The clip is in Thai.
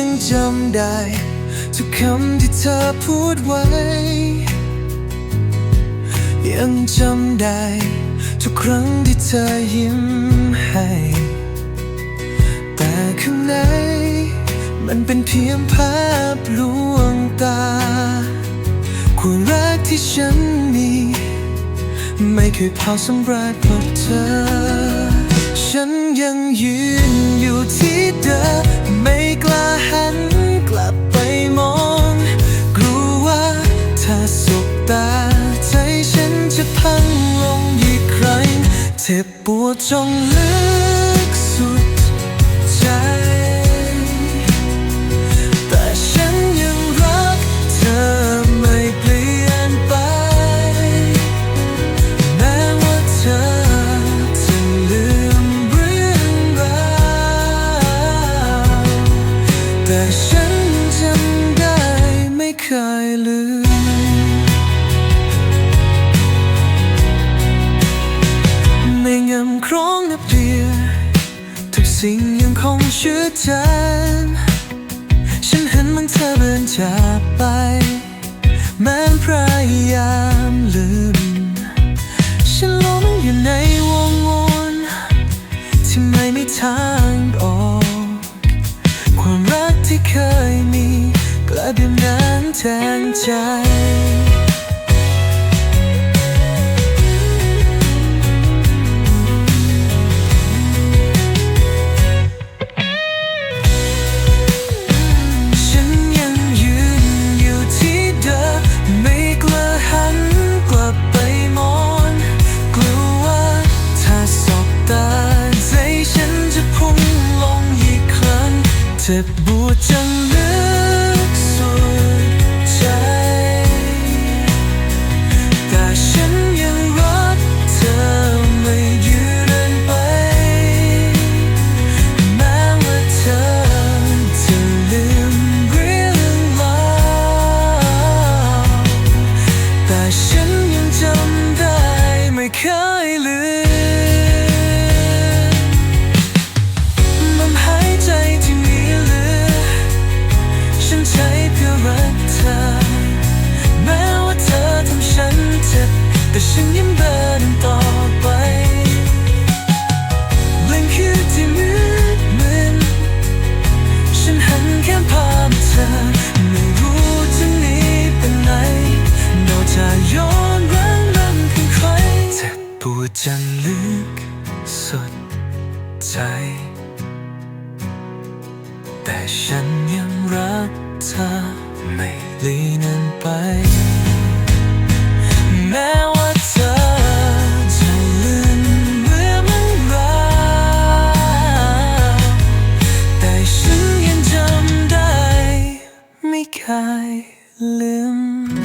ังจำได้ ทุกคำที่เธอพูดไว้ ยังจำได้ ทุกครั้งที่เธอยิ้มให้ แต่ข้างในมันเป็นเพียงภาพลวงตา ความรักที่ฉันมี ไม่เคยพอสำราญเพราะเธอ ฉันยังยืนอยู่ที่า ใจฉันจะพังลงอีกครั้งเจ็บปวดจนลึกสุดใจ แต่ฉันยังรักเธอไม่เปลี่ยนไป แม้ว่าเธอจะลืมเรื่องราวแต่ฉันจำได้ไม่เคยลืม สิ่งยังคงชื่อใจนฉันเห็นมันเธอเดินจากไป แม้พยายามลืม ฉันหลงอยู่ในวงวนที่ไม่มีทางออก ความรักที่เคยมีกลายเป็นน้ำแทนใจ เจ็บปวดจน แต่ฉันยังเดินต่อไปเบลงคืนที่มืดมึนฉันหันแค่ภาพเธอ ไม่รู้จะหนีไปไหนนอกจากย้อนรังนั้นคือใครเจ็บปวดจนลึกสุดใจ แต่ฉันยังรักเธอไม่ลีน เคยลืม